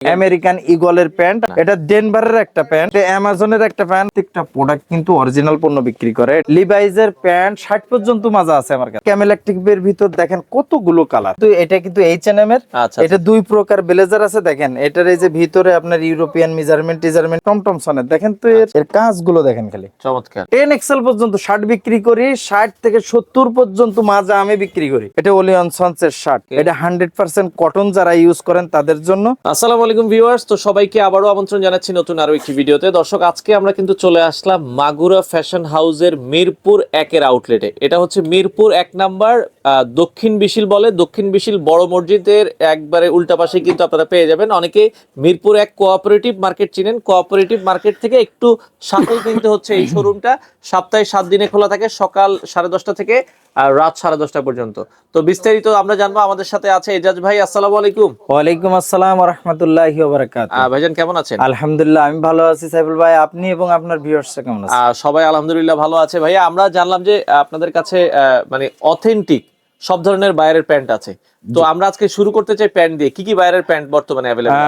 American ইগলের pant এটা ডেনভারের একটা প্যান্ট অ্যামাজনের একটা প্যান্ট প্রত্যেকটা প্রোডাক্ট কিন্তু অরিজিনাল পণ্য বিক্রি করে। লিভাইজের প্যান্ট ষাট পর্যন্ত মাজা আছে আমার কাছে। ক্যামেল এর ভিতর দেখেন কতগুলো কালার তো এটা কিন্তু এইচ এন এম এর আচ্ছা। এটা দুই প্রকার ব্লেজার আছে দেখেন। এটার এই যে ভিতরে আপনার ইউরোপিয়ান মেজারমেন্ট টিজারমেন্ট টমটমসনের দেখেন তো এর এর কাজগুলো দেখেন খালি। চমৎকার। টেন এক্সেল পর্যন্ত শার্ট বিক্রি করি ষাট থেকে সত্তর পর্যন্ত মাজা আমি বিক্রি করি। এটা ওলিয়ন সন্সের শার্ট এটা হান্ড্রেড পার্সেন্ট কটন যারা ইউজ করেন তাদের জন্য। আসসালামু আলাইকুম ভিউয়ার্স। তো সবাইকে আবারও আমন্ত্রণ জানাচ্ছি নতুন আরও একটি ভিডিওতে। দর্শক, আজকে আমরা কিন্তু চলে আসলাম মাগুরা ফ্যাশন হাউসের মিরপুর একের আউটলেটে। এটা হচ্ছে মিরপুর এক নাম্বার দক্ষিণ বিশিল বলে। দক্ষিণ বিশিল বড় মসজিদের একবারে উল্টা পাশে কিন্তু আপনারা পেয়ে যাবেন। অনেকে মিরপুর এক কোঅপারেটিভ মার্কেট চিনেন। কোঅপারেটিভ মার্কেট থেকে একটু সাথেই কিনতে হচ্ছে এই শোরুমটা সপ্তাহে সাত দিনে খোলা থাকে, সকাল সাড়ে দশটা থেকে, আর রাত সাড়ে দশটা পর্যন্ত। তো বিস্তারিত আমরা জানব। আমাদের সাথে আছে এজাজ ভাই, আসসালামু আলাইকুম। ওয়ালাইকুম আসসালাম রহমতুল্লাহ। ভাইজান কেমন আছেন? আলহামদুলিল্লাহ আমি ভালো আছি সাইফুল ভাই। আপনি এবং আপনার ভিউয়ার্স কেমন আছেন? সবাই আলহামদুলিল্লাহ ভালো আছে। ভাইয়া আমরা জানলাম যে আপনাদের কাছে আহ, মানে অথেন্টিক সব ধরনের বাইরের প্যান্ট আছে। তো আমরা আজকে শুরু করতে চাই প্যান্ট দিয়ে। কি কি বাইরের প্যান্ট বর্তমানে অ্যাভেলেবল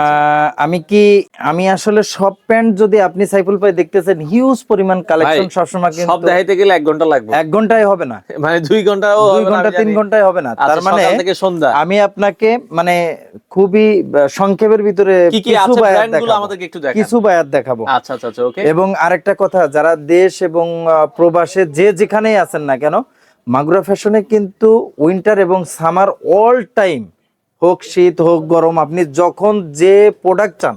আমি কি আমি আসলে সব প্যান্ট যদি আপনি সাইফুল ভাই দেখতেছেন হিউজ পরিমাণ কালেকশন সবসময় সব দেখাইতে গেলে এক ঘণ্টা লাগবে। এক ঘন্টায় হবে না। মানে দুই ঘন্টাও দুই হবে না, ঘণ্টা আমি তিন জানি। ঘন্টায় হবে না। আচ্ছা, তার মানে সকাল থেকে সন্ধ্যা। আমি আপনাকে মানে খুবই সংক্ষেপের ভিতরে কিছু দেখাবো। আমাদেরকে একটু দেখান। কিছু বায়াত দেখাবো। আচ্ছা আচ্ছা আচ্ছা ওকে এবং আরেকটা কথা যারা দেশ এবং প্রবাসে যে যেখানেই আছেন না কেন মাগুরা ফ্যাশনে কিন্তু উইন্টার এবং সামার অল টাইম হোক শীত হোক গরম আপনি যখন যে প্রোডাক্ট চান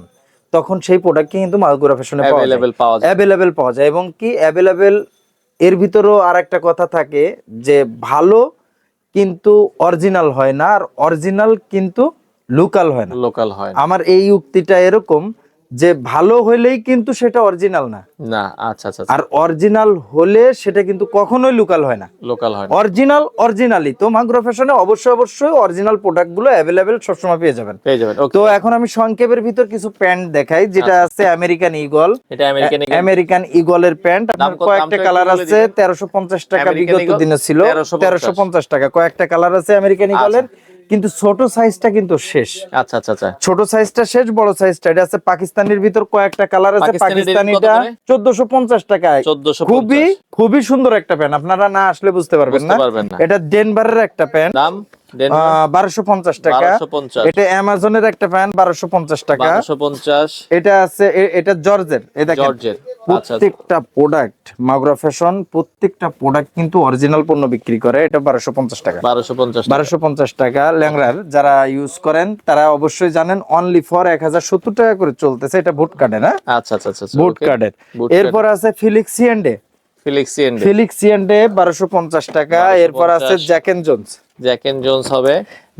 তখন সেই প্রোডাক্টকে কিন্তু মাগুরা ফ্যাশনে পাওয়া যায়। অ্যাভেলেবেল পাওয়া যায়। এবং কি অ্যাভেলেবেল এর ভিতরেও আর একটা কথা থাকে যে ভালো কিন্তু অরিজিনাল হয় না আর অরিজিনাল কিন্তু লোকাল হয় না। লোকাল হয় আমার এই উক্তিটা এরকম যে ভালো হলেই কিন্তু সেটা অরিজিনাল না। না আচ্ছা আচ্ছা আর অরিজিনাল হলে সেটা কিন্তু কখনোই লোকাল হয় না। লোকাল হয় অরিজিনাল অরিজিনালি তো মাগ্রো ফ্যাশনে অবশ্যই অবশ্যই অরিজিনাল প্রোডাক্টগুলো অ্যাভেলেবেল সবসময় পেয়ে যাবেন। পেয়ে যাবেন তো এখন আমি সংক্ষেপের ভিতর কিছু প্যান্ট দেখাই যেটা আছে আমেরিকান ইগল এটা আমেরিকান আমেরিকান ইগলের প্যান্ট আপনার কয়েকটা কালার আছে দিবেন। তেরোশো পঞ্চাশ টাকা বিগত দিনে ছিল। 1350 তেরোশো পঞ্চাশ টাকা। কয়েকটা কালার আছে আমেরিকান ইগলের কিন্তু ছোট সাইজটা কিন্তু শেষ। আচ্ছা আচ্ছা আচ্ছা। ছোট সাইজটা শেষ বড় সাইজটা এটা আছে পাকিস্তানের ভিতর কয়েকটা কালার আছে পাকিস্তানিটা করে? চোদ্দশো পঞ্চাশ টাকায়। 1450 খুবই খুবই সুন্দর একটা প্যান্ট আপনারা না আসলে বুঝতে পারবেন না। পারবেন না। এটা ডেনভারের একটা প্যান্ট দাম? ডেনমার্ক বারোশো পঞ্চাশ টাকা। এটা অ্যামাজনের একটা টাকা। 1250 এটা আছে এটা জর্জের এ দেখেন জর্জের আচ্ছা আচ্ছা। প্রত্যেকটা প্রোডাক্ট মাগুরা ফ্যাশন প্রত্যেকটা প্রোডাক্ট কিন্তু অরিজিনাল পণ্য বিক্রি করে। এটা বারোশো পঞ্চাশ টাকা। টাকা। ল্যাংরার যারা ইউজ করেন তারা অবশ্যই জানেন অনলি ফর এক হাজার সত্তর টাকা করে চলতেছে। এটা বুট কার্ডে না? আচ্ছা আচ্ছা আচ্ছা বুট কার্ডের এরপর আছে ফিলিক্সি এন্ডে ফিলিক্সি এন্ড ফিলিক্সি এন্ডে বারোশো পঞ্চাশ টাকা। এরপর আছে Jack and Jones Jack and Jones হবে।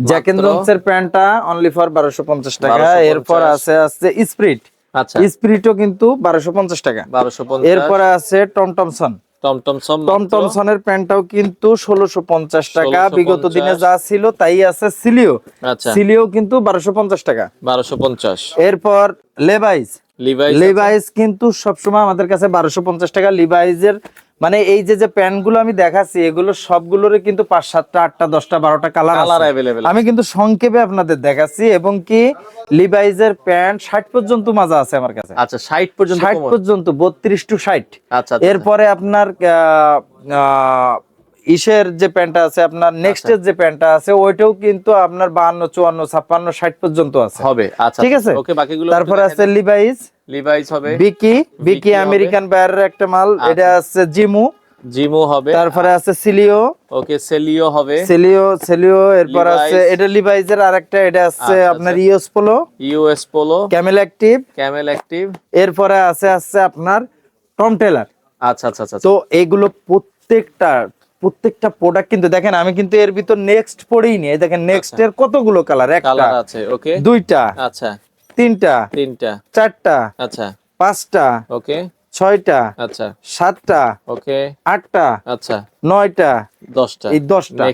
জ্যাক এন্ড মাত্র- জোন্স এর প্যান্টটা অনলি ফর বারোশো পঞ্চাশ টাকা। এরপর আছে আছে স্প্রিট আচ্ছা। স্প্রিটও কিন্তু বারোশো পঞ্চাশ টাকা। বারোশো পঞ্চাশ। এরপরে আছে টমটমসন টমটম সম টমটমসনের প্যান্টটাও কিন্তু ষোলোশো পঞ্চাশ টাকা। বিগত দিনে যা ছিল তাই আছে সিলিও আচ্ছা। সিলিও কিন্তু বারোশো পঞ্চাশ টাকা। বারোশো পঞ্চাশ। এরপর লেভাইস লিভাইস কিন্তু সবসময় আমাদের কাছে বারোশো পঞ্চাশ টাকা লিভাইজের মানে এই যে যে প্যান্টগুলো আমি দেখাচ্ছি এগুলো সবগুলোরে কিন্তু পাঁচ সাতটা আটটা দশটা বারোটা কালার কালার অ্যাভেলেবেল আমি কিন্তু সংক্ষেপে আপনাদের দেখাচ্ছি এবং কি লিভাইজের প্যান্ট ষাট পর্যন্ত মাজা আছে আমার কাছে। আচ্ছা ষাট পর্যন্ত ষাট পর্যন্ত বত্রিশ টু ষাট। আচ্ছা আচ্ছা। এরপরে আপনার আহ, ইসের যে প্যান্টটা আছে আপনার নেক্সট এর যে প্যান্টটা আছে ওইটাও কিন্তু আপনার বাহান্ন চুয়ান্ন ছাপ্পান্ন ষাট পর্যন্ত আছে। হবে। আচ্ছা ঠিক আছে? ওকে বাকিগুলো তারপরে আছে লিভাইস লিভাইস হবে। বিকি বিকি আমেরিকান বায়ারের একটা মাল। আচ্ছা। এটা আছে জিমু জিমো হবে। তারপরে আছে সিলিও ওকে সেলিও হবে। সিলিও সিলিও এরপর আছে এটা লিভাইজের আরেকটা এটা আছে আচ্ছা, আপনার আচ্ছা। US Polo US Polo Camel Active Camel Active এরপরে আছে আছে আপনার টম টেলার আচ্ছা আচ্ছা আচ্ছা। তো এগুলো প্রত্যেকটা প্রত্যেকটা প্রোডাক্ট কিন্তু দেখেন আমি কিন্তু এর ভিতর নেক্সট পড়েই নিয়ে দেখেন নেক্সট এর কতগুলো কালার একটা কালার আছে ওকে দুইটা আচ্ছা। তিনটা তিনটা। চারটা আচ্ছা। পাঁচটা ওকে ছয়টা আচ্ছা। সাতটা ওকে আটটা। আচ্ছা। নয়টা। দশটা। এই দশটা।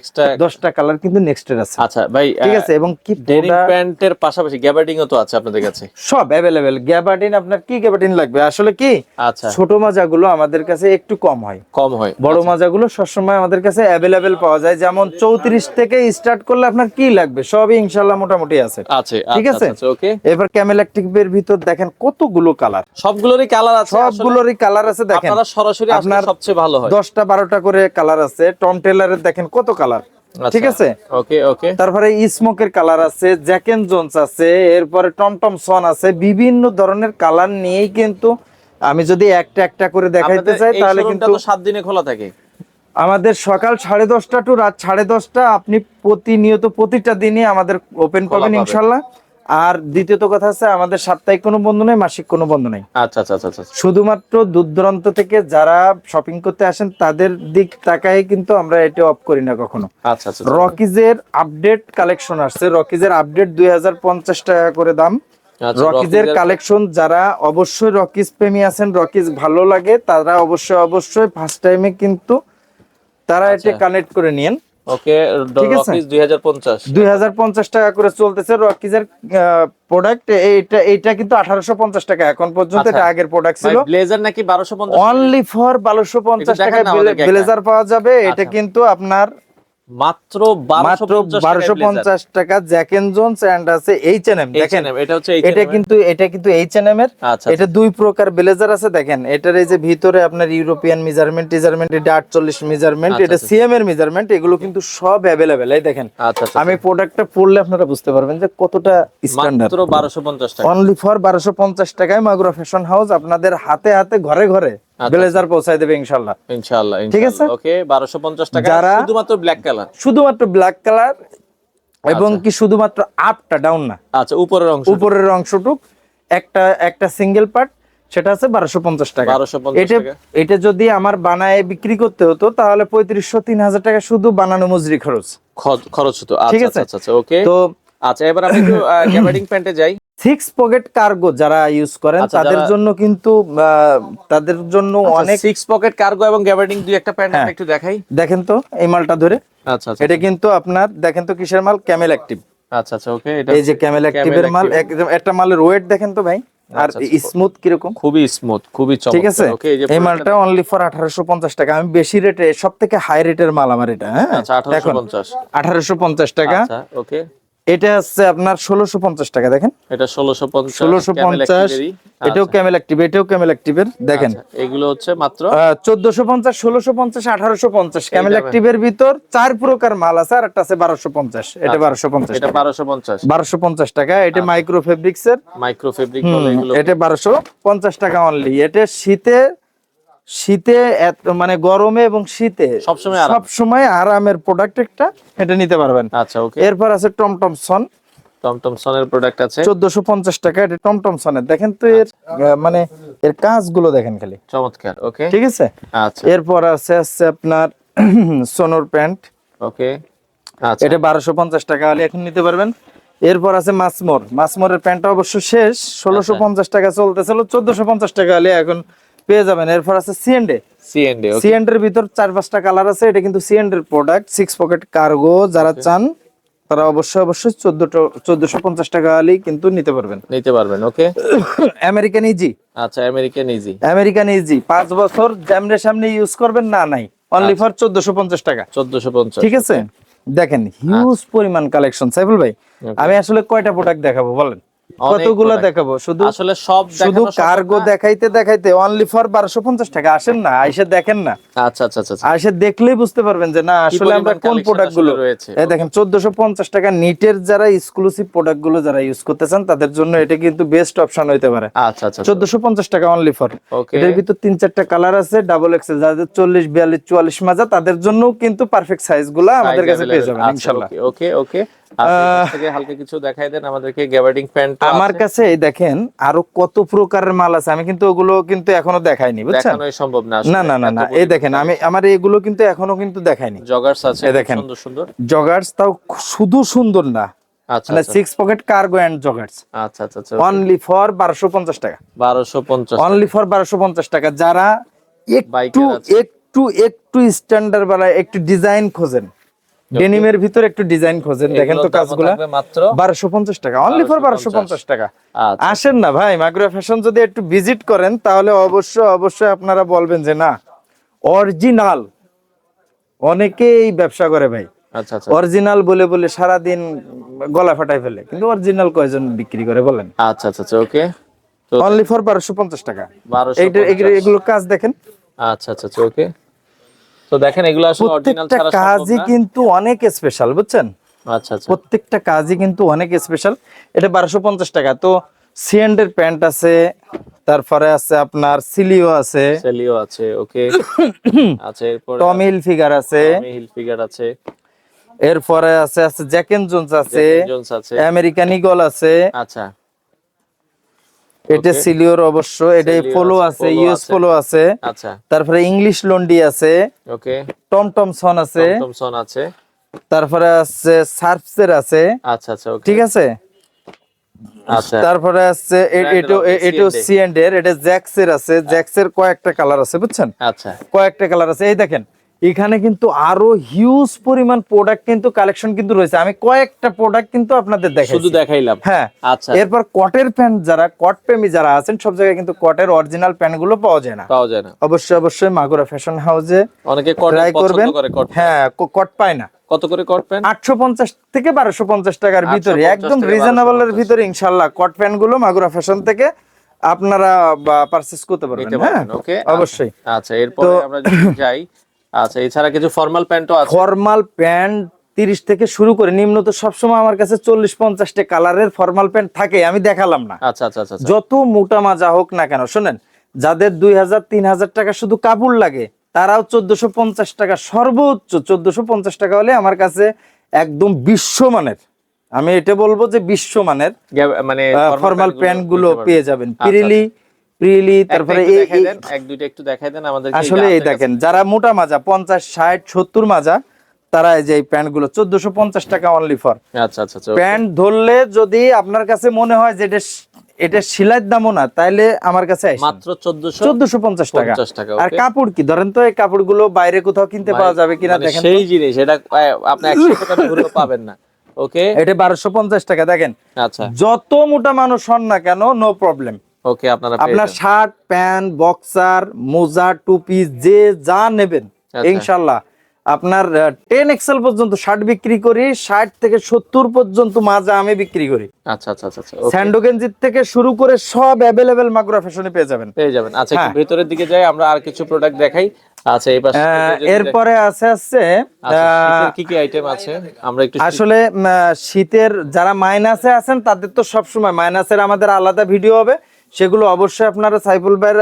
দশটা কালার কিন্তু নেক্সটের আছে। আচ্ছা ভাই ঠিক আছে এবং কি ডেনিম প্যান্টের পাশাপাশি গ্যাবার্ডিং তো আছে আপনাদের কাছে। সব অ্যাভেলেবেল গ্যাবার্ডিন আপনার কি গ্যাবার্ডিন লাগবে? আসলে কি আচ্ছা। ছোট মাজাগুলো আমাদের কাছে একটু কম হয়। কম হয় বড় মাজাগুলো সবসময় আমাদের কাছে অ্যাভেলেবেল পাওয়া যায়। যেমন চৌত্রিশ থেকে স্টার্ট করলে আপনার কি লাগবে? সবই ইনশাল্লাহ মোটামুটি আছে। আছে ঠিক আছে? ওকে। এবার ক্যামেল এর ভিতর দেখেন কতগুলো কালার সবগুলোরই কালার আছে সবগুলোরই কালার আছে দেখেন। আপনারা সরাসরি আপনার সবচেয়ে ভালো হয়। দশটা বারোটা করে কালার আছে। টম টেলারের দেখেন কত কালার। ঠিক আছে? ওকে ওকে। তারপরে স্মোকের কালার আছে জ্যাকেন জোন্স আছে এরপরে টমটম সন আছে বিভিন্ন ধরনের কালার নিয়েই কিন্তু আমি যদি একটা একটা করে দেখাইতে চাই তাহলে কিন্তু সাত দিনে খোলা থাকে। আমাদের সকাল সাড়ে দশটা টু রাত সাড়ে দশটা আপনি প্রতিনিয়ত প্রতিটা দিনই আমাদের ওপেন পাবেন। ইনশাল্লাহ। আর দ্বিতীয়ত কথা আছে আমাদের সাপ্তাহিক কোনো বন্ধ নেই মাসিক কোনো বন্ধ নেই। আচ্ছা আচ্ছা আচ্ছা আচ্ছা। শুধুমাত্র দূর দূরান্ত থেকে যারা শপিং করতে আসেন তাদের দিক তাকায় কিন্তু আমরা এটা অফ করি না কখনো। আচ্ছা আচ্ছা রকিজের আপডেট কালেকশন আসছে। রকিজের আপডেট দুই হাজার পঞ্চাশ টাকা করে দাম। আচ্ছা, রকিজের কালেকশন যারা অবশ্যই রকিজ প্রেমী আছেন রকিজ ভালো লাগে তারা অবশ্যই অবশ্যই ফার্স্ট টাইমে কিন্তু তারা এটা আচ্ছা। কানেক্ট করে নিয়েন। ওকে ঠিক আছে? রকিজ 2050 দুই টাকা করে চলতেছে রকিজের প্রোডাক্ট এইটা এইটা কিন্তু আঠারোশো পঞ্চাশ টাকা এখন পর্যন্ত আচ্ছা। এটা আগের প্রোডাক্ট ছিল ব্লেজার নাকি 1250 অনলি ফর বারোশো পঞ্চাশ একটু টাকা দেখান না আমাদেরকে একটা। ব্লেজার পাওয়া যাবে এটা আচ্ছা। কিন্তু আপনার মাত্র মাত্র 1250 বারোশো পঞ্চাশ টাকা জ্যাক এন্ড জোন্স এন্ড আছে এইচ এন এম দেখেন। দেখেন এটা হচ্ছে এটা কিন্তু এটা কিন্তু এইচ এন এম এর। আচ্ছা এটা দুই প্রকার ব্লেজার আছে দেখেন। এটার এই যে ভিতরে আপনার ইউরোপিয়ান মেজারমেন্ট টিজারমেন্ট এটা আটচল্লিশ মেজারমেন্ট আচ্ছা, এটা আচ্ছা। সিএম এর মেজারমেন্ট এগুলো কিন্তু সব অ্যাভেলেবেল এই দেখেন। আচ্ছা আচ্ছা আমি প্রোডাক্টটা পড়লে আপনারা বুঝতে পারবেন যে কতটা স্ট্যান্ডার্ড মাত্র 1250 টাকা। অনলি ফর বারোশো পঞ্চাশ টাকায় মাগুরা ফ্যাশন হাউস আপনাদের হাতে হাতে ঘরে ঘরে। আচ্ছা। ব্লেজার পৌঁছায় দেবে ইনশাআল্লাহ। ঠিক আছে? ওকে 1250 টাকা। শুধুমাত্র ব্ল্যাক কালার শুধুমাত্র ব্ল্যাক কালার এবং আচ্ছা। কি শুধুমাত্র আপটা ডাউন না। আচ্ছা উপরের অংশ। উপরের অংশটুক একটা একটা সিঙ্গেল পার্ট সেটা আছে বারোশো পঞ্চাশ টাকা। 1250 এটা টাকা। এটা যদি আমার বানায় বিক্রি করতে হতো তাহলে পঁয়ত্রিশশো তিন হাজার টাকা শুধু বানানো মজুরি খরচ। খরচ হতো। ঠিক আচ্ছা আছে? আচ্ছা আচ্ছা ওকে তো আচ্ছা এবার আমি একটু প্যান্টে যাই। সিক্স পকেট কার্গো যারা ইউজ করেন আচ্ছা, তাদের জন্য কিন্তু তাদের জন্য অনেক সিক্স পকেট কার্গো এবং গ্যাবার্ডিং দুই একটা প্যান্ট। একটু দেখাই। দেখেন তো এই মালটা ধরে। আচ্ছা আচ্ছা। এটা কিন্তু আপনার দেখেন তো কিসের মাল? ক্যামেল অ্যাক্টিভ আচ্ছা আচ্ছা ওকে এটা এই যে ক্যামেল অ্যাক্টিভের মাল একদম একটা মালের ওয়েট দেখেন তো ভাই আর আচ্ছা, আচ্ছা। স্মুথ কীরকম? খুবই স্মুথ খুবই ঠিক আছে? এই মালটা অনলি ফর আঠারোশো পঞ্চাশ টাকা। আমি বেশি রেটে সব থেকে হাই রেটের মাল আমার এটা হ্যাঁ? আচ্ছা 1850 আঠারোশো পঞ্চাশ টাকা। আচ্ছা ওকে এটা হচ্ছে আপনার ষোলোশো পঞ্চাশ টাকা দেখেন। এটা 1650 ষোলোশো পঞ্চাশ Active-এরই। এটাও আচ্ছা, ক্যামেল অ্যাক্টিভ এটাও ক্যামেল অ্যাক্টিভের দেখেন। আচ্ছা, এগুলো হচ্ছে মাত্র? চোদ্দশো পঞ্চাশ ষোলোশো পঞ্চাশ আঠারোশো পঞ্চাশ। ক্যামেল। অ্যাক্টিভের ভিতর চার প্রকার মাল আছে আর একটা আছে বারোশো পঞ্চাশ। এটা বারোশো পঞ্চাশ এটা 1250 বারোশো পঞ্চাশ। টাকা এটা মাইক্রো ফেব্রিক্স এর মাইক্রো ফেব্রিক বলে এগুলো। এটা বারোশো পঞ্চাশ টাকা অনলি এটা শীতে শীতে মানে গরমে এবং শীতে সবসময় আরাম। সব সময় আরামের প্রোডাক্ট একটা এটা নিতে পারবেন। আচ্ছা ওকে এরপর আছে টমটম সন। টমটমসনের প্রোডাক্ট আছে। চোদ্দশো পঞ্চাশ টাকা এটা টমটম দেখেন তো এর মানে এর কাজগুলো দেখেন খালি। চমৎকার ওকে ঠিক আছে? আচ্ছা। এরপর আছে আছে আপনার সোনোর প্যান্ট। ওকে আচ্ছা। এটা বারোশো পঞ্চাশ টাকা হলে এখন নিতে পারবেন। এরপর আছে মাসমোর মাসমোরের প্যান্টটা অবশ্য শেষ ষোলোশো আচ্ছা। পঞ্চাশ টাকা চলতেছিল চোদ্দশো পঞ্চাশ টাকা হলে এখন পেয়ে যাবেন। এরপর আছে সিএনডে সিএনডি সিএনডের ভিতর চার পাঁচটা কালার আছে। এটা কিন্তু সিএনডের প্রোডাক্ট সিক্স পকেট কার্গো যারা চান তারা অবশ্যই অবশ্যই চোদ্দটো চোদ্দশো পঞ্চাশ টাকা হলেই কিন্তু নিতে পারবেন। নিতে পারবেন ওকে আমেরিকান ইজি আচ্ছা আমেরিকান ইজি আমেরিকান ইজি পাঁচ বছর জ্যামরে সামনে ইউজ করবেন না নাই। অনলি ফর চোদ্দশো পঞ্চাশ টাকা। 1450 ঠিক আছে? দেখেন হিউজ পরিমাণ কালেকশন সাইফুল ভাই। আমি আসলে কয়টা প্রোডাক্ট দেখাবো বলেন? কতগুলো। দেখাবো? শুধু আসলে সব শুধু কার্গো দেখাইতে দেখাইতে অনলি ফর বারোশো পঞ্চাশ টাকা। আসেন না আইসে দেখেন না। আচ্ছা আচ্ছা আচ্ছা আচ্ছা। আইসে দেখলেই বুঝতে পারবেন যে না আসলে আমরা কোন প্রোডাক্টগুলো রয়েছে। এই দেখেন চোদ্দশো পঞ্চাশ টাকা নিটের যারা এক্সক্লুসিভ প্রোডাক্টগুলো যারা ইউজ করতে চান তাদের জন্য এটা কিন্তু বেস্ট অপশন হইতে পারে। আচ্ছা আচ্ছা চোদ্দশো পঞ্চাশ টাকা অনলি ফর এটার ভিতর তিন চারটা কালার আছে ডাবল এক্সেল যাদের চল্লিশ বিয়াল্লিশ চুয়াল্লিশ মাজা তাদের জন্য কিন্তু পারফেক্ট সাইজগুলা আমাদের কাছে পেয়ে যাবেন ইনশাল্লাহ। ওকে ওকে হালকা কিছু দেখাই দেন আমাদেরকে গ্যাবার্ডিং প্যান্ট আমার কাছে দেখেন আরও কত প্রকারের মাল আছে। আমি কিন্তু ওগুলো কিন্তু এখনও দেখাইনি বুঝছেন? দেখানোই সম্ভব না না না না না। এই দেখেন আমি আমার এগুলো কিন্তু এখনও কিন্তু দেখাইনি। জগার্স আছে দেখেন। সুন্দর সুন্দর। জগার্স তাও শুধু সুন্দর না। আচ্ছা six pocket cargo and joggers আচ্ছা আচ্ছা অনলি ফর বারোশো পঞ্চাশ টাকা। বারোশো পঞ্চাশ অনলি ফর বারোশো পঞ্চাশ টাকা। যারা একটু একটু একটু স্ট্যান্ডার্ড বালা একটু ডিজাইন খোঁজেন। ডেনিমের ভিতরে একটু ডিজাইন খোঁজেন দেখেন তো কাজগুলা। মাত্র? বারোশো পঞ্চাশ টাকা অনলি ফর বারোশো পঞ্চাশ। টাকা। আচ্ছা। আসেন না ভাই মাগুরা ফ্যাশন যদি একটু ভিজিট করেন তাহলে অবশ্যই অবশ্যই আপনারা বলবেন যে না অরিজিনাল অনেকেই ব্যবসা করে ভাই। আচ্ছা আচ্ছা। অরিজিনাল বলে বলে সারাদিন গলা ফাটাই ফেলে কিন্তু অরিজিনাল কয়জন বিক্রি করে বলেন? আচ্ছা আচ্ছা আচ্ছা ওকে অনলি ফর বারোশো পঞ্চাশ টাকা। এগুলো- কাজ দেখেন। আচ্ছা আচ্ছা আচ্ছা ওকে তো দেখেন এগুলো আসলে অরিজিনাল ছাড়া কাজই কিন্তু অনেক স্পেশাল বুঝছেন? আচ্ছা আচ্ছা। প্রত্যেকটা কাজই কিন্তু অনেক স্পেশাল এটা বারোশো পঞ্চাশ টাকা। তো সিএন্ডের প্যান্ট আছে তারপরে আছে আপনার সিলিও আছে। সেলিও আছে ওকে। আচ্ছা এরপর টমিল ফিগার আছে। হিল ফিগার আছে। এরপরে আছে আছে জ্যাকেন জোন্স আছে। জোন্স আছে। আমেরিকান ইগল আছে। আচ্ছা। এটা সিলিওর অবশ্য এটা পোলো আছে, ইউএস। পোলো আছে। আচ্ছা। তারপরে ইংলিশ লন্ডি আছে। ওকে টম সন আছে। টমসন আছে। তারপরে আছে সার্ফসের আছে। আচ্ছা আচ্ছা ওকে ঠিক আছে? আচ্ছা। তারপরে আছে এটো এটো C&A সিএন্ড এর এটা জ্যাক্সের আছে। জ্যাক্সের কয়েকটা কালার আছে বুঝছেন? আচ্ছা। কয়েকটা কালার আছে। এই দেখেন এখানে কিন্তু আরও হিউজ পরিমাণ প্রোডাক্ট কিন্তু কালেকশন কিন্তু রয়েছে। আমি কয়েকটা প্রোডাক্ট কিন্তু আপনাদের দেখাই শুধু দেখাইলাম? হ্যাঁ। আচ্ছা। এরপর কটের প্যান্ট যারা কট প্রেমী যারা আছেন সব জায়গায় কিন্তু কটের অরিজিনাল প্যান্টগুলো পাওয়া যায় না। পাওয়া যায় না। অবশ্যই অবশ্যই মাগুরা ফ্যাশন হাউসে অনেকে কট করবেন পছন্দ করে কট হ্যাঁ কট পায় না। কত করে কট প্যান্ট আটশো পঞ্চাশ থেকে বারোশো পঞ্চাশ টাকার ভিতরে একদম রিজনেবলের 1250 ভিতরে ইনশাল্লাহ কট প্যান্টগুলো মাগুরা ফ্যাশন থেকে আপনারা পারচেস করতে পারবেন হ্যাঁ। ওকে অবশ্যই। আচ্ছা এরপরে আমরা যদি যাই আচ্ছা এছাড়া কিছু ফর্মাল প্যান্টও আছে? ফর্মাল প্যান্ট তিরিশ থেকে শুরু করে নিম্ন তো সবসময় আমার কাছে চল্লিশ পঞ্চাশটা কালারের ফর্মাল প্যান্ট থাকে আমি দেখালাম না। আচ্ছা আচ্ছা আচ্ছা আচ্ছা। যত মোটা মাজা হোক না কেন শোনেন যাদের দুই হাজার তিন হাজার টাকা শুধু কাপড় লাগে তারাও চোদ্দশো পঞ্চাশ টাকা সর্বোচ্চ চোদ্দশো পঞ্চাশ টাকা হলে আমার কাছে একদম বিশ্বমানের আমি এটা বলব যে বিশ্বমানের মানে ফর্মাল প্যান্টগুলো পেয়ে যাবেন। আচ্ছা, পিরিলি প্রিলি তারপরে এক দুইটা একটু দেখাই দেন আমাদের আসলে এই দেখেন যারা মোটা মাজা পঞ্চাশ ষাট সত্তর মাজা তারা এই যে প্যান্টগুলো চোদ্দশো পঞ্চাশ টাকা অনলি ফর আচ্ছা আচ্ছা আচ্ছা প্যান্ট ধরলে যদি আপনার কাছে মনে হয় যে এটা এটা সিলাইয়ের দামও না তাইলে আমার কাছে আসেন। মাত্র 1400 চোদ্দশো পঞ্চাশ টাকা। আর কাপড় কি? ধরেন তো এই কাপড়গুলো বাইরে কোথাও কিনতে পাওয়া যাবে কিনা মানে দেখেন সেই জিনিস এটা আপনি 100 টাকা পাবেন না ওকে এটা বারোশো পঞ্চাশ টাকা দেখেন। আচ্ছা। যত মোটা মানুষ হন না কেন নো প্রবলেম ওকে আপনারা আপনার। শার্ট প্যান্ট বক্সার মোজা টুপি যে যা নেবেন আচ্ছা। ইনশাল্লাহ। আপনার টেন এক্সেল পর্যন্ত শার্ট বিক্রি করি ষাট থেকে সত্তর পর্যন্ত মাজা আমি বিক্রি করি। আচ্ছা আচ্ছা আচ্ছা আচ্ছা, স্যান্ডো গেঞ্জির থেকে শুরু করে সব অ্যাভেলেবেল মাগুরা ফ্যাশনে পেয়ে যাবেন। পেয়ে যাবেন। আচ্ছা হ্যাঁ। ভেতরের দিকে যাই আমরা আর কিছু প্রোডাক্ট দেখাই। আচ্ছা এই পাশে এরপরে আছে আছে আচ্ছা, কি কি আইটেম আছে? আমরা একটু আসলে শীতের যারা মাইনাসে আছেন তাদের তো সবসময় মাইনাসের আমাদের আলাদা ভিডিও হবে। সেগুলো অবশ্যই আপনারা সাইফুল ভাইয়ের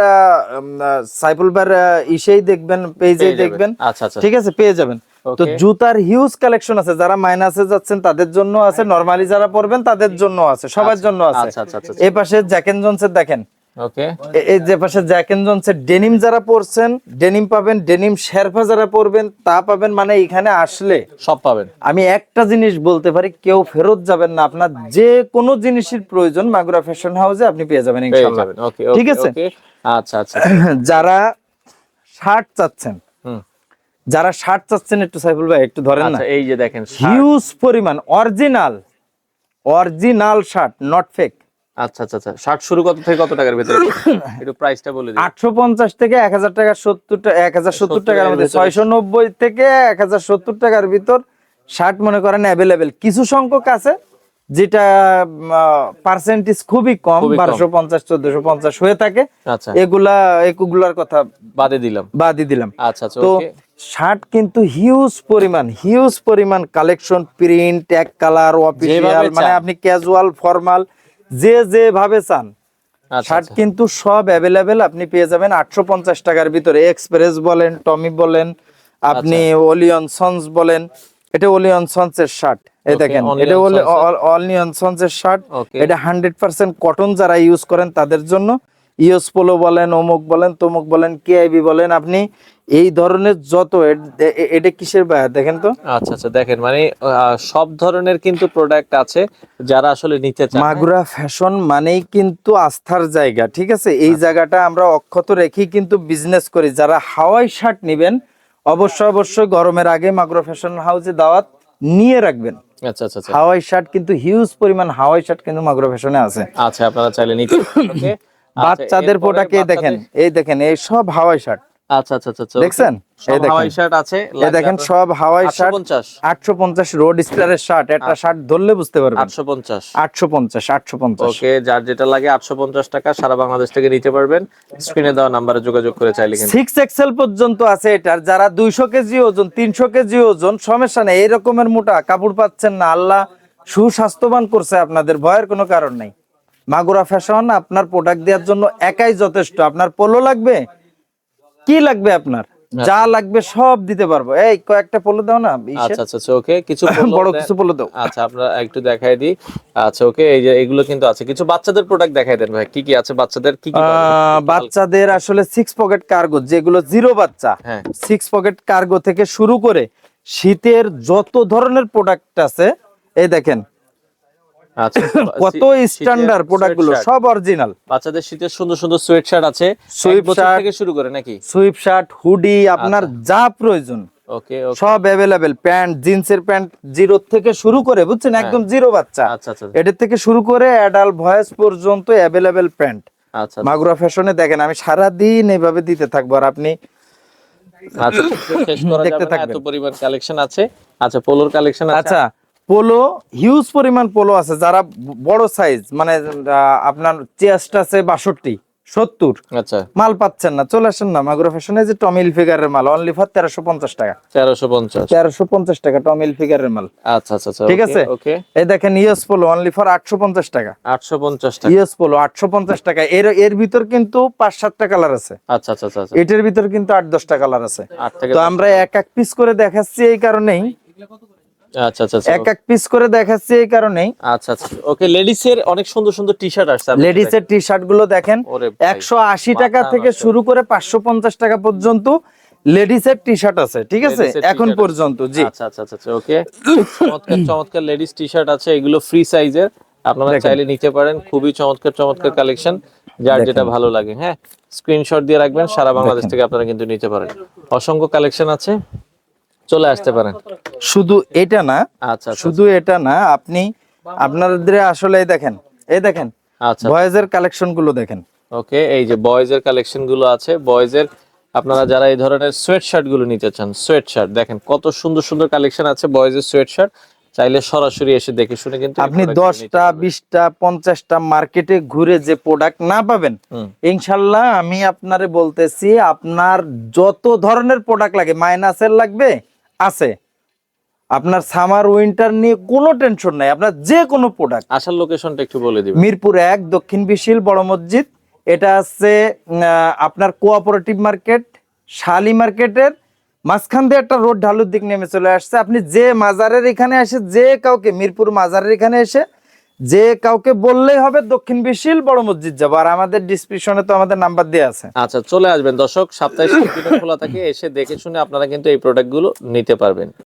সাইফুল ভাইয়ের ইসেই দেখবেন পেজে। দেখবেন। আচ্ছা আচ্ছা। ঠিক আছে পেয়ে যাবেন। তো জুতার হিউজ কালেকশন আছে। যারা মাইনাসে যাচ্ছেন তাদের জন্য আছে। নরমালি যারা পরবেন তাদের জন্য আছে। সবার জন্য আছে। আচ্ছা আচ্ছা আচ্ছা। এই পাশে জ্যাকেন জনসের দেখেন। ওকে এই যে পাশে জ্যাকেন জনসের ডেনিম যারা পরছেন ডেনিম পাবেন ডেনিম শেরফা যারা পরবেন তা পাবেন মানে এখানে আসলে সব পাবেন। আমি একটা জিনিস বলতে পারি কেউ ফেরত যাবেন না। আপনার যে কোনো জিনিসের প্রয়োজন মাগুরা ফ্যাশন হাউসে আপনি পেয়ে যাবেন ইনশাআল্লাহ। ওকে ঠিক আছে? আচ্ছা আচ্ছা। যারা শার্ট চাচ্ছেন যারা শার্ট চাচ্ছেন একটু সাইফুল ভাই একটু ধরেন না। আচ্ছা এই যে দেখেন হিউজ পরিমাণ original original shirt not fake আচ্ছা আচ্ছা আচ্ছা। শার্ট শুরু কত থেকে কত টাকার ভিতরে? একটু প্রাইসটা বলে দিন আটশো পঞ্চাশ থেকে এক হাজার টাকা সত্তর এক হাজার সত্তর টাকার মধ্যে। ছয়শো নব্বই থেকে এক হাজার সত্তর টাকার ভিতর শার্ট মনে করেন অ্যাভেলেবেল কিছু সংখ্যক আছে যেটা পার্সেন্টেজ খুবই কম। বারোশো পঞ্চাশ চোদ্দশো পঞ্চাশ হয়ে থাকে। আচ্ছা। এগুলা এগুলার কথা বাদে দিলাম। বাদই দিলাম। আচ্ছা আচ্ছা তো শার্ট কিন্তু হিউজ পরিমাণ হিউজ পরিমাণ কালেকশন প্রিন্ট এক কালার অফিসিয়াল মানে আপনি ক্যাজুয়াল ফর্মাল যে যেভাবে চান। আচ্ছা শার্ট আচ্ছা। কিন্তু সব অ্যাভেলেবেল আপনি পেয়ে যাবেন আটশো পঞ্চাশ টাকার ভিতরে। এক্সপ্রেস বলেন টমি বলেন আপনি আচ্ছা। ওলিয়ন সন্স বলেন এটা ওলিয়ন সন্স এর শার্ট। এই দেখেন এটা অলিয়ন সন্স এর শার্ট। এটা হান্ড্রেড পার্সেন্ট কটন যারা ইউজ করেন তাদের জন্য। ইউএস পোলো বলেন অমুক বলেন তমুক বলেন কেআইবি বলেন আপনি এই ধরনের যত এটা কিসের বায়া দেখেন তো? আচ্ছা আচ্ছা দেখেন মানে সব ধরনের কিন্তু প্রোডাক্ট আছে যারা আসলে নিতে চান মাগুরা ফ্যাশন মানেই কিন্তু আস্থার জায়গা ঠিক আছে? এই আচ্ছা। জায়গাটা আমরা অক্ষত রেখেই কিন্তু বিজনেস করি। যারা হাওয়াই শার্ট নেবেন অবশ্যই অবশ্যই গরমের আগে মাগুরা ফ্যাশন হাউসে দাওয়াত নিয়ে রাখবেন। আচ্ছা আচ্ছা আচ্ছা। হাওয়াই শার্ট কিন্তু হিউজ পরিমাণ হাওয়াই শার্ট কিন্তু মাগুরা ফ্যাশনে আছে। আচ্ছা আপনারা চাইলে নিতে? আচ্ছা, বাচ্চাদের এরপরে পোটাকে দেখেন এই দেখেন এই সব হাওয়াই শার্ট আচ্ছা আচ্ছা আচ্ছা okay। দেখছেন? সব এই দেখেন। হাওয়াই শার্ট আছে এই দেখেন সব হাওয়াই শার্ট 850 আটশো পঞ্চাশ রোড স্টারের শার্ট একটা শার্ট ধরলে বুঝতে পারবেন। 850 আটশো পঞ্চাশ আটশো পঞ্চাশ। ওকে যার যেটা লাগে 850 টাকা সারা বাংলাদেশ থেকে নিতে পারবেন। স্ক্রিনে দেওয়া নম্বরে যোগাযোগ করে চাইলে কিন্তু। সিক্স এক্সেল পর্যন্ত আছে এটার। যারা দুইশো কেজি ওজন তিনশো কেজি ওজন সমস্যা নেই। এই রকমের মোটা কাপড় পাচ্ছেন না। আল্লাহ সুস্বাস্থ্যবান করছে আপনাদের। ভয়ের কোনো কারণ নেই। মাগুরা ফ্যাশন আপনার প্রোডাক্ট দেওয়ার জন্য একাই যথেষ্ট। আপনার পোলো লাগবে? কি লাগবে আপনার? যা লাগবে সব দিতে পারব। এই কয়েকটা পোলো দাও না আচ্ছা আচ্ছা আচ্ছা ওকে কিছু বড় কিছু পোলো দাও। আচ্ছা আপনারা একটু দেখাই দিই। আচ্ছা ওকে এই যে এগুলো কিন্তু আছে। কিছু বাচ্চাদের প্রোডাক্ট দেখাই দেন ভাই কি কি আছে বাচ্চাদের কি কি বাচ্চাদের? আসলে সিক্স পকেট কার্গো যেগুলো জিরো বাচ্চা হ্যাঁ। সিক্স পকেট কার্গো থেকে শুরু করে শীতের যত ধরনের প্রোডাক্ট আছে এই দেখেন আচ্ছা কত স্ট্যান্ডার্ড প্রোডাক্টগুলো সব অরিজিনাল বাচ্চাদের শীতের সুন্দর সুন্দর সোয়েট শার্ট আছে বছর shirt। থেকে শুরু করে নাকি? সুইপ শার্ট হুডি আপনার যা প্রয়োজন। ওকে সব অ্যাভেলেবেল প্যান্ট জিন্সের প্যান্ট জিরো থেকে শুরু করে বুঝছেন? একদম জিরো বাচ্চা। আচ্ছা আচ্ছা এটার থেকে শুরু করে অ্যাডাল্ট ভয়েস পর্যন্ত অ্যাভেলেবেল প্যান্ট আচ্ছা মাগুরা ফ্যাশনে দেখেন আমি সারা দিন এইভাবে দিতে থাকব আর আপনি আচ্ছা শেষ করা যাবে এত পরিমাণ কালেকশন আছে। আচ্ছা পোলোর কালেকশন আছে। আচ্ছা পোলো হিউজ পরিমাণ পোলো আছে যারা বড় সাইজ মানে আপনার চেস্ট আছে বাষট্টি সত্তর। আচ্ছা। মাল পাচ্ছেন না চলে আসেন না মাগুরা ফ্যাশনে যে টমিল ফিগারের মাল অনলি ফর তেরোশো পঞ্চাশ টাকা। তেরোশো পঞ্চাশ। তেরোশো পঞ্চাশ টাকা টমিল ফিগারের মাল। আচ্ছা আচ্ছা আচ্ছা ঠিক আছে? এই দেখেন ইয়েস পোলো অনলি ফর আটশো পঞ্চাশ টাকা। আটশো পঞ্চাশ টাকা। ইয়েস পোলো আটশো পঞ্চাশ টাকা। এর এর ভিতর কিন্তু পাঁচ সাতটা কালার আছে। আচ্ছা আচ্ছা আচ্ছা আচ্ছা। এটার ভিতর কিন্তু আট দশটা কালার আছে। তো আমরা এক এক পিস করে দেখাচ্ছি এই কারণেই। আচ্ছা আচ্ছা আচ্ছা। এক এক পিস করে দেখাচ্ছি এই কারণেই। আচ্ছা আচ্ছা। ওকে লেডিস এর অনেক সুন্দর সুন্দর টি শার্ট আসছে আপনি লেডিস এর টি শার্টগুলো দেখেন। ওরে ভাই, একশো আশি টাকা থেকে শুরু করে পাঁচশো পঞ্চাশ টাকা পর্যন্ত লেডিস এর টি শার্ট আছে ঠিক আছে? এখন পর্যন্ত জি। আচ্ছা আচ্ছা আচ্ছা আচ্ছা ওকে। চমৎকার চমৎকার লেডিস টি শার্ট আছে এগুলো ফ্রি সাইজের আপনারা চাইলে নিতে পারেন খুবই চমৎকার চমৎকার কালেকশন যার যেটা ভালো লাগে হ্যাঁ? স্ক্রিনশট দিয়ে রাখবেন সারা বাংলাদেশ থেকে আপনারা কিন্তু নিতে পারেন। অসংখ্য কালেকশন আছে। চলে আসতে পারেন শুধু এটা না আচ্ছা আচ্ছা শুধু এটা না আপনি আপনাদের আসলে দেখেন এই দেখেন আচ্ছা বয়েজের কালেকশনগুলো দেখেন ওকে এই যে বয়েজ এর কালেকশনগুলো আছে বয়েজ এর আপনারা যারা এই ধরনের সোয়েট শার্টগুলো নিতে চান সোয়েট শার্ট দেখেন কত সুন্দর সুন্দর কালেকশন আছে বয়েজ এর সোয়েট শার্ট চাইলে সরাসরি এসে দেখে শুনে কিন্তু আপনি দশটা। বিশটা পঞ্চাশটা মার্কেটে ঘুরে যে প্রোডাক্ট না পাবেন। ইনশাল্লাহ আমি আপনারে বলতেছি আপনার যত ধরনের প্রোডাক্ট লাগে মাইনাসের লাগবে আছে। আপনার সামার উইন্টার নিয়ে কোনো টেনশন নাই। আপনার যে কোনো প্রোডাক্ট আসার লোকেশনটা একটু বলে দিবেন। মিরপুর এক দক্ষিণ বিশিল বড় মসজিদ। এটা আছে আপনার কোঅপারেটিভ মার্কেট শালি মার্কেটের মাঝখান দিয়ে একটা রোড ঢালুর দিক নেমে চলে আসছে। আপনি যে মাজারের এখানে আসে যে কাউকে মিরপুর মাজারের এখানে এসে যে কাউকে বললেই হবে দক্ষিণ বিশিল বড় মসজিদ যাব। আর আমাদের ডিসক্রিপশনে তো আমাদের নাম্বার দেওয়া আছে। আচ্ছা চলে আসবেন। দর্শক, সাপ্তাহিক খোলা থাকে, এসে দেখে শুনে আপনারা কিন্তু এই প্রোডাক্টগুলো নিতে পারবেন।